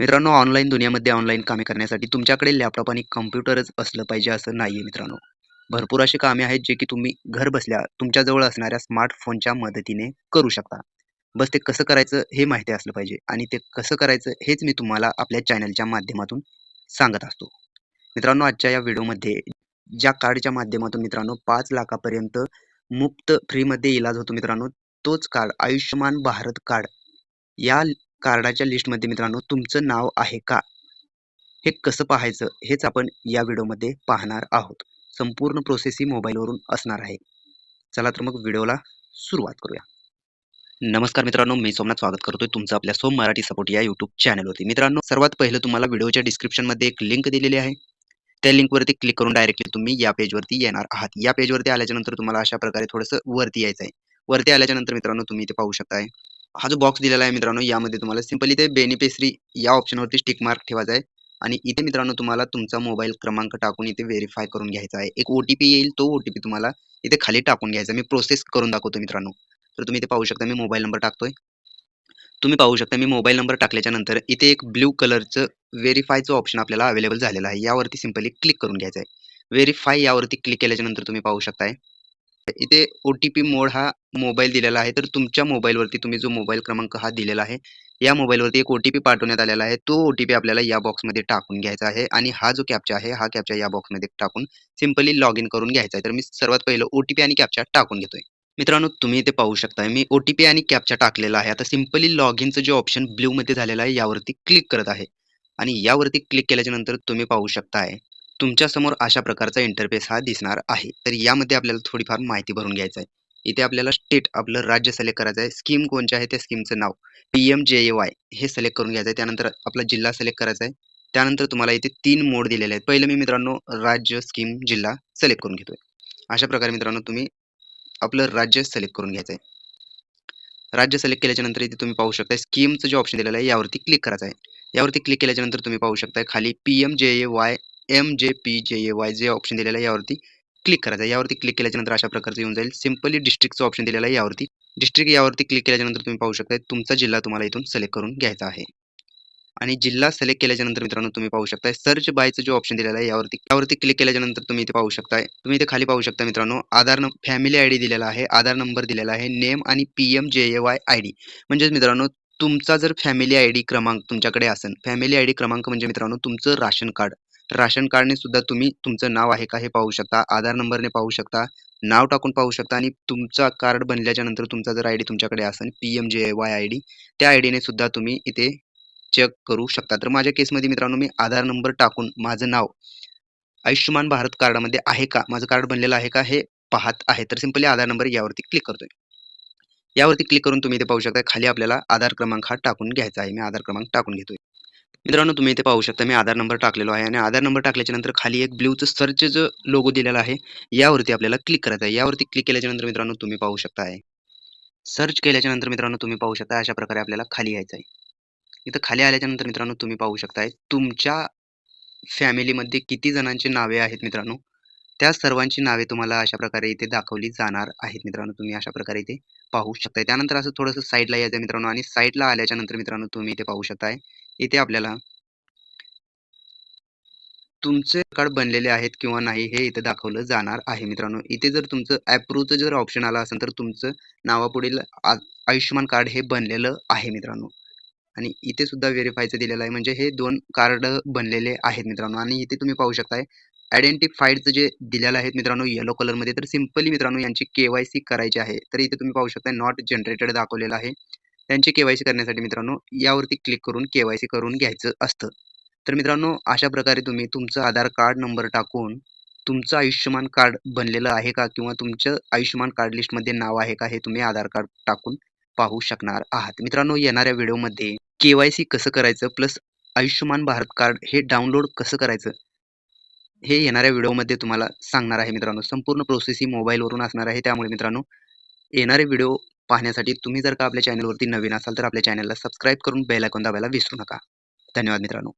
मित्रांनो online दुनियामध्ये online कामे करण्यासाठी तुमच्याकडे लॅपटॉप आणि कम्प्युटरच असलं पाहिजे असं नाही आहे मित्रांनो. भरपूर अशी कामे आहेत जे की तुम्ही घर बसल्या तुमच्याजवळ असणाऱ्या स्मार्टफोनच्या मदतीने करू शकता. बस ते कसं करायचं हे माहिती असलं पाहिजे आणि ते कसं करायचं हेच मी तुम्हाला आपल्या चॅनलच्या माध्यमातून सांगत असतो. मित्रांनो आजच्या या व्हिडिओमध्ये ज्या कार्डच्या माध्यमातून मित्रांनो पाच लाखापर्यंत मुफ्त फ्रीमध्ये इलाज होतो मित्रांनो, तोच कार्ड आयुष्यमान भारत कार्ड या कार्डाच्या लिस्टमध्ये मित्रांनो तुमचं नाव आहे का? हे कसं पाहायचं हेच आपण या व्हिडिओमध्ये पाहणार आहोत. संपूर्ण प्रोसेस ही मोबाईलवरून असणार आहे. चला तर मग व्हिडिओला सुरुवात करूया. नमस्कार मित्रांनो, मी सोमनाथ स्वागत करतोय तुमचं आपल्या सोम मराठी सपोर्ट या यूट्यूब चॅनलवरती. मित्रांनो सर्वात पहिलं तुम्हाला व्हिडिओच्या डिस्क्रिप्शनमध्ये एक लिंक दिलेली आहे. त्या लिंकवरती क्लिक करून डायरेक्टली तुम्ही या पेजवरती येणार आहात. या पेजवरती आल्याच्यानंतर तुम्हाला अशा प्रकारे थोडंसं वरती यायचं आहे. वरती आल्याच्यानंतर मित्रांनो तुम्ही इथे पाहू शकताय. हा जो बॉक्स दिलेला आहे मित्रांनो यामध्ये तुम्हाला सिंपली ते बेनिफिशरी या ऑप्शनवरती स्टिक मार्क ठेवायचा आहे आणि इथे मित्रांनो तुम्हाला तुमचा मोबाईल क्रमांक टाकून इथे व्हेरीफाय करून घ्यायचा आहे. एक ओ-टी-पी येईल तो ओ-टी-पी तुम्हाला इथे खाली टाकून घ्यायचा. मी प्रोसेस करून दाखवतो मित्रांनो. तर तुम्ही इथे पाहू शकता मी मोबाईल नंबर टाकतोय. तुम्ही पाहू शकता मी मोबाईल नंबर टाकल्याच्या नंतर इथे एक ब्लू कलरचं व्हेरीफायचं ऑप्शन आपल्याला अवेलेबल झालेलं आहे. यावरती सिंपली क्लिक करून घ्यायचं आहे. व्हेरीफाय यावरती क्लिक केल्याच्यानंतर तुम्ही पाहू शकताय. इथे ओ-टी-पी मोड हा मोबाईल दिलेला आहे. तर तुमच्या मोबाईलवरती तुम्ही जो मोबाईल क्रमांक हा दिलेला आहे, या मोबाईलवरती एक ओ-टी-पी पाठवण्यात आलेला आहे. तो ओ-टी-पी आपल्याला या बॉक्समध्ये टाकून घ्यायचा आहे आणि हा जो कॅप्चा आहे, हा कॅप्चा या बॉक्समध्ये टाकून सिंपली लॉग इन करून घ्यायचा आहे. तर मी सर्वात पहिलं ओ-टी-पी आणि कॅप्चा टाकून घेतोय. मित्रांनो तुम्ही इथे पाहू शकताय मी ओ-टी-पी आणि कॅप्चा टाकलेला आहे. आता सिंपली लॉग इनचं जे ऑप्शन ब्लूमध्ये झालेलं आहे यावरती क्लिक करत आहे आणि यावरती क्लिक केल्याच्यानंतर तुम्ही पाहू शकताय तुमच्यासमोर अशा प्रकारचा इंटरफेस हा दिसणार आहे. तर यामध्ये आपल्याला थोडीफार माहिती भरून घ्यायचं आहे. इथे आपल्याला स्टेट आपलं राज्य सिलेक्ट करायचं आहे. स्कीम कोणच्या आहे त्या स्कीमचं नाव पी-एम-जे-ए-वाय हे सिलेक्ट करून घ्यायचं आहे. त्यानंतर आपला जिल्हा सिलेक्ट करायचा आहे. त्यानंतर तुम्हाला इथे तीन मोड दिलेले आहेत. पहिलं मी मित्रांनो राज्य, स्कीम, जिल्हा सिलेक्ट करून घेतोय. अशा प्रकारे मित्रांनो तुम्ही आपलं राज्य सिलेक्ट करून घ्यायचं आहे. राज्य सिलेक्ट केल्याच्यानंतर इथे तुम्ही पाहू शकता स्कीमचं जे ऑप्शन दिलेलं आहे यावरती क्लिक करायचं आहे. यावरती क्लिक केल्याच्यानंतर तुम्ही पाहू शकता खाली पी-एम-जे-ए-वाय, एम जे पी जे एवाय जे ऑप्शन दिलेलं आहे यावरती क्लिक करायचं यावरती क्लिक केल्याच्यानंतर अशा प्रकारचं येऊन जाईल. सिम्पली डिस्ट्रिक्टचं ऑप्शन दिलेलं आहे यावरती डिस्ट्रिक्ट यावरती क्लिक केल्याच्यानंतर तुम्ही पाहू शकता तुमचा जिल्हा तुम्हाला इथून सिलेक्ट करून घ्यायचा आहे. आणि जिल्हा सिलेक्ट केल्याच्यानंतर मित्रांनो तुम्ही पाहू शकताय सर्च बायचं जो ऑप्शन दिलेला आहे यावरती यावरती क्लिक केल्याच्यानंतर तुम्ही इथे पाहू शकताय. तुम्ही इथे खाली पाहू शकता मित्रांनो आधार फॅमिली फॅमिली आयडी दिलेला आहे, आधार नंबर दिलेला आहे, नेम आणि पी-एम-जे-ए-वाय आयडी म्हणजेच मित्रांनो तुमचा जर फॅमिली आय डी क्रमांक तुमच्याकडे असेल, फॅमिली आय डी क्रमांक म्हणजे मित्रांनो तुमचं राशन कार्ड. राशन कार्डने सुद्धा तुम्ही तुमचं नाव आहे का हे पाहू शकता. आधार नंबरने पाहू शकता, नाव टाकून पाहू शकता आणि तुमचा कार्ड बनल्याच्या नंतर तुमचा जर आय डी तुमच्याकडे असेल पी-एम-जे-ए-वाय आयडी त्या आय डीने सुद्धा तुम्ही इथे चेक करू शकता. तर माझ्या केसमध्ये मित्रांनो मी आधार नंबर टाकून माझं नाव आयुष्यमान भारत कार्डामध्ये आहे का? माझं कार्ड बनलेलं आहे का? हे पाहत आहे. तर सिंपली आधार नंबर यावरती क्लिक करतोय. यावरती क्लिक करून तुम्ही इथे पाहू शकता खाली आपल्याला आधार क्रमांक हा टाकून घ्यायचा आहे. मी आधार क्रमांक टाकून घेतोय. मित्रांनो तुम्ही इथे पाहू शकता मी आधार नंबर टाकलेलो आहे आणि आधार नंबर टाकल्याच्या नंतर खाली एक ब्ल्यूचं सर्च जो लोगो दिलेला आहे. यावरती आपल्याला क्लिक करायचं आहे. यावरती क्लिक केल्याच्यानंतर मित्रांनो तुम्ही पाहू शकताय. सर्च केल्याच्यानंतर मित्रांनो तुम्ही पाहू शकता अशा प्रकारे आपल्याला खाली यायचं आहे. इथं खाली आल्याच्यानंतर मित्रांनो तुम्ही पाहू शकताय तुमच्या फॅमिलीमध्ये किती जणांची नावे आहेत मित्रांनो, त्या सर्वांची नावे तुम्हाला अशा प्रकारे इथे दाखवली जाणार आहेत मित्रांनो. तुम्ही अशा प्रकारे इथे पाहू शकताय. त्यानंतर असं थोडंसं साईडला यायचं मित्रांनो आणि साईडला आल्याच्यानंतर मित्रांनो तुम्ही इथे पाहू शकताय. इथे आपल्याला तुमचे कार्ड बनलेले आहेत किंवा नाही हे इथे दाखवलं जाणार आहे मित्रांनो. इथे जर तुमचं अप्रूव्हचं जर ऑप्शन आलं असेल तर तुमचं नावापुढील आयुष्यमान कार्ड हे बनलेलं आहे मित्रांनो. आणि इथे सुद्धा व्हेरीफायचं दिलेलं आहे म्हणजे हे दोन कार्ड बनलेले आहेत मित्रांनो आणि इथे तुम्ही पाहू शकताय आयडेंटिफाईडचं जे दिलेलं आहेत मित्रांनो येलो कलरमध्ये तर सिंपली मित्रांनो यांची के-वाय-सी करायची आहे. तर इथे तुम्ही पाहू शकता नॉट जनरेटेड दाखवलेलं आहे. त्यांची केवायसी करण्यासाठी मित्रांनो यावरती क्लिक करून केवायसी करून घ्यायचं असतं. तर मित्रांनो अशा प्रकारे तुम्ही तुमचं आधार कार्ड नंबर टाकून तुमचं आयुष्यमान कार्ड बनलेलं आहे का? किंवा तुमचं आयुष्यमान कार्ड लिस्टमध्ये नाव आहे का? हे तुम्ही आधार कार्ड टाकून पाहू शकणार आहात. मित्रांनो येणाऱ्या व्हिडिओमध्ये केवायसी कसं करायचं प्लस आयुष्यमान भारत कार्ड हे डाउनलोड कसं करायचं हे येणाऱ्या व्हिडिओमध्ये तुम्हाला सांगणार आहे मित्रांनो. संपूर्ण प्रोसेस ही मोबाईलवरून असणार आहे. त्यामुळे मित्रांनो येणारे व्हिडिओ पाहण्यासाठी तुम्ही जर का आपल्या चॅनलवरती नवीन असाल तर आपल्या चॅनलला सबस्क्राईब करून बेल आयकॉन दाबायला विसरू नका. धन्यवाद मित्रांनो.